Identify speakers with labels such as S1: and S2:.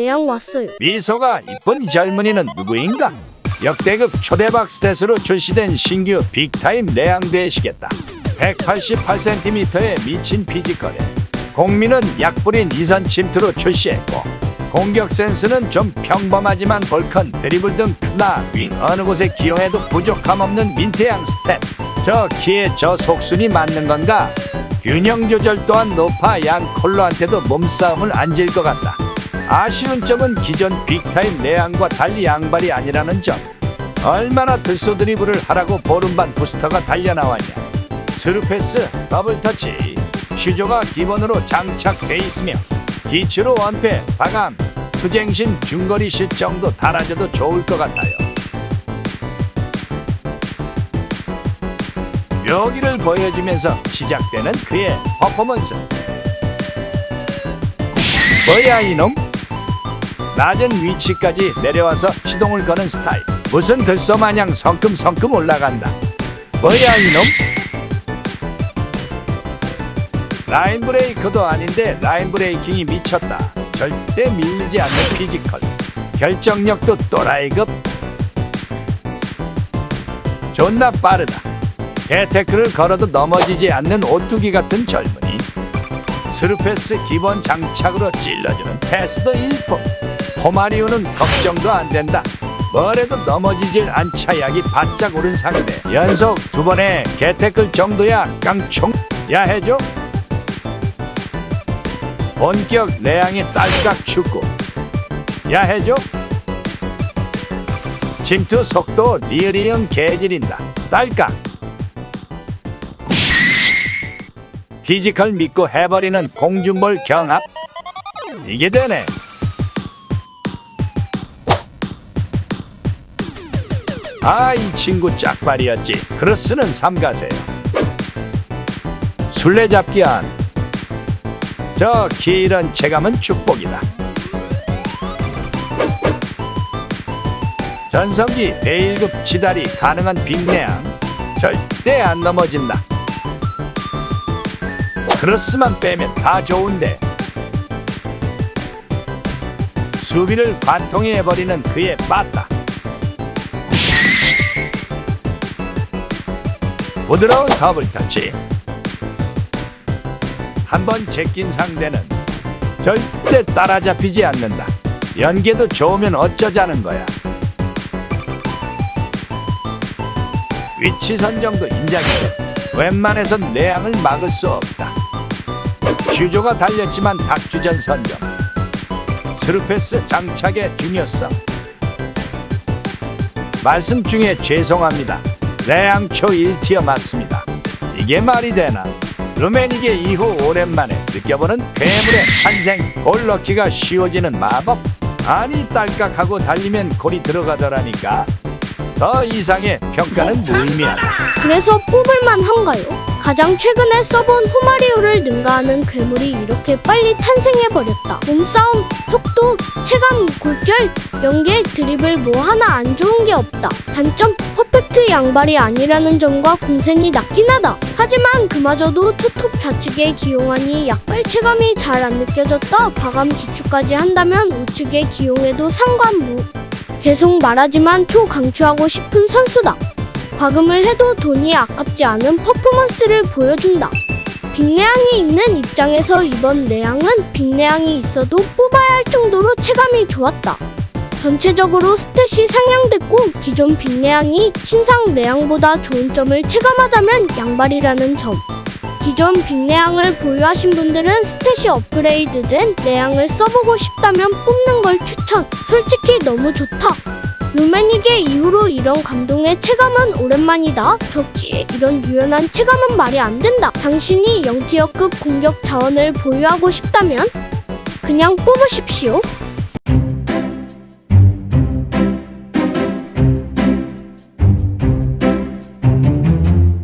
S1: 내양 왔어요.
S2: 미소가 이쁜 이 젊은이는 누구인가? 역대급 초대박 스탯으로 출시된 신규 빅타임 레앙되시겠다. 188cm의 미친 피지컬에 공민은 약불인 이선 침투로 출시했고 공격 센스는 좀 평범하지만 볼컨, 드리블 등 크나 윙 어느 곳에 기용해도 부족함 없는 민태양 스탯. 저 키에 저 속순이 맞는 건가? 균형 조절 또한 높아 양 콜로한테도 몸싸움을 안 질 것 같다. 아쉬운 점은 기존 빅타임 내양과 달리 양발이 아니라는 점. 얼마나 들쏘 드리블을 하라고 보름반 부스터가 달려나왔냐. 스루패스, 더블터치, 슈조가 기본으로 장착돼 있으며 기치로 원패, 바감, 투쟁신 중거리 실 정도 달아줘도 좋을 것 같아요. 묘기를 보여주면서 시작되는 그의 퍼포먼스. 뭐야 이놈? 낮은 위치까지 내려와서 시동을 거는 스타일. 무슨 들소 마냥 성큼성큼 올라간다. 뭐야 이놈? 라인 브레이크도 아닌데 라인 브레이킹이 미쳤다. 절대 밀리지 않는 피지컬. 결정력도 또라이급. 존나 빠르다. 개테크를 걸어도 넘어지지 않는 오뚜기 같은 젊은이. 스루패스 기본 장착으로 찔러주는 패스도 일품. 호마리오는 걱정도 안 된다. 뭐래도 넘어지질 않자 약이 바짝 오른 상대. 연속 두 번의 개테클 정도야 깡총. 야 해줘. 본격 레앙의 딸깍 축구. 야 해줘. 침투 속도 리얼이형 개질인다. 딸깍. 피지컬 믿고 해버리는 공중볼 경합. 이게 되네. 아, 이 친구 짝발이었지. 크로스는 삼가세요. 술래잡기 안. 저 길은 체감은 축복이다. 전성기 베일급 지달이 가능한 빅내양. 절대 안 넘어진다. 크로스만 빼면 다 좋은데. 수비를 관통해버리는 그의 빠따. 부드러운 더블 터치. 한번 제낀 상대는 절대 따라잡히지 않는다. 연계도 좋으면 어쩌자는 거야. 위치 선정도 인정해. 웬만해선 내양을 막을 수 없다. 슈조가 달렸지만 닥주전 선정. 스루패스 장착의 중요성. 말씀 중에 죄송합니다. 레양초 1티어 맞습니다. 이게 말이 되나? 루메닉의 이후 오랜만에 느껴보는 괴물의 탄생 골 넣기가 쉬워지는 마법 아니 딸깍하고 달리면 골이 들어가더라니까 더 이상의 평가는 무의미하다
S1: 그래서 뽑을만 한가요? 가장 최근에 써본 호마리오를 능가하는 괴물이 이렇게 빨리 탄생해버렸다. 몸싸움, 속도, 체감, 골결, 연계, 드리블 뭐 하나 안 좋은 게 없다. 단점, 퍼펙트 양발이 아니라는 점과 공생이 낮긴 하다. 하지만 그마저도 투톱 좌측에 기용하니 약발 체감이 잘 안 느껴졌다. 과감 기축까지 한다면 우측에 기용해도 상관무. 계속 말하지만 초강추하고 싶은 선수다. 과금을 해도 돈이 아깝지 않은 퍼포먼스를 보여준다. 빅내양이 있는 입장에서 이번 내양은 빅내양이 있어도 뽑아야 할 정도로 체감이 좋았다. 전체적으로 스탯이 상향됐고 기존 빅내양이 신상 내양보다 좋은 점을 체감하자면 양발이라는 점. 기존 빅내양을 보유하신 분들은 스탯이 업그레이드된 내양을 써보고 싶다면 뽑는 걸 추천. 솔직히 너무 좋다. 루메닉의 이후로 이런 감동의 체감은 오랜만이다. 저기에 이런 유연한 체감은 말이 안 된다. 당신이 0티어급 공격 자원을 보유하고 싶다면 그냥 뽑으십시오.